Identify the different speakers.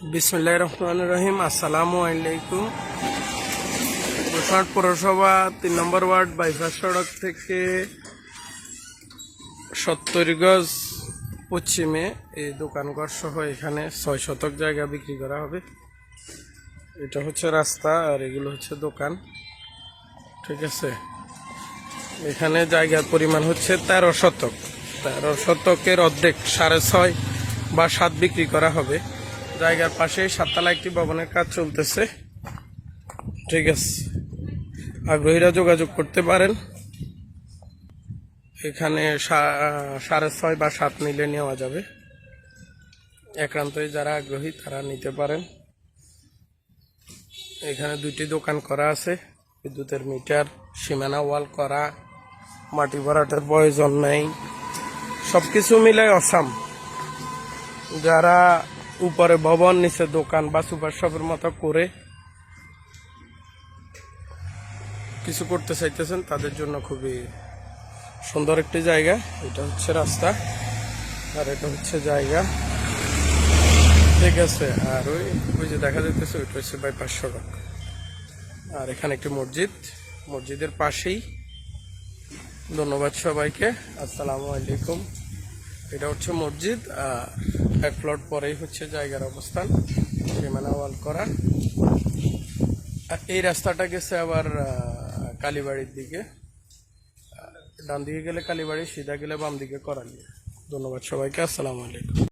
Speaker 1: বিসমুল্লাহ রহমান রহিম আসসালামু আলাইকুম গোসাট পৌরসভা তিন নম্বর ওয়ার্ড, বাইপাস সড়ক থেকে সত্তর গজ পশ্চিমে এই দোকানঘর সহ এখানে ছয় শতক জায়গা বিক্রি করা হবে। এটা হচ্ছে রাস্তা আর এগুলো হচ্ছে দোকান। ঠিক আছে? এখানে জায়গার পরিমাণ হচ্ছে তেরো শতক। তেরো শতকের অর্ধেক সাড়ে ছয় বা সাত বিক্রি করা হবে। জায়গার পাশে সাততলা একটি ভবনের কাজ চলতেছে। ঠিক আছে। আগ্রহীরা যোগাযোগ করতে পারেন। এখানে সাড়ে ছয় বা সাত নিলে নেওয়া যাবে। একান্তই যারা আগ্রহী, তারা নিতে পারেন। এখানে দুইটি দোকান করা আছে। বিদ্যুতের মিটার, সীমানা ওয়াল করা, মাটি ভরাটের প্রয়োজন নেই। সব কিছু মিলে অসাম। যারা উপরে ভবন, নিচে দোকান বা সুপার শপের মতো করে কিছু করতে চাইতেছেন, তাদের জন্য খুবই সুন্দর একটি জায়গা। এটা হচ্ছে রাস্তা, আর এটা হচ্ছে জায়গা। ঠিক আছে, আর ওই ওই যে দেখা যাইতেছে, ওইটা হচ্ছে বাইপাস সড়ক। আর এখানে একটি মসজিদ, মসজিদের পাশেই। ধন্যবাদ সবাইকে, আসসালামু আলাইকুম। এটা হচ্ছে মসজিদ এক প্লট পরেই হচ্ছে জায়গার অবস্থান, সীমানা ওয়াল করা। এই রাস্তাটা গেছে আবার কালীবাড়ির দিকে। ডান দিকে গেলে কালীবাড়ি, সিধা গেলে বাম দিকে করালি। ধন্যবাদ সবাইকে, আসসালামু আলাইকুম।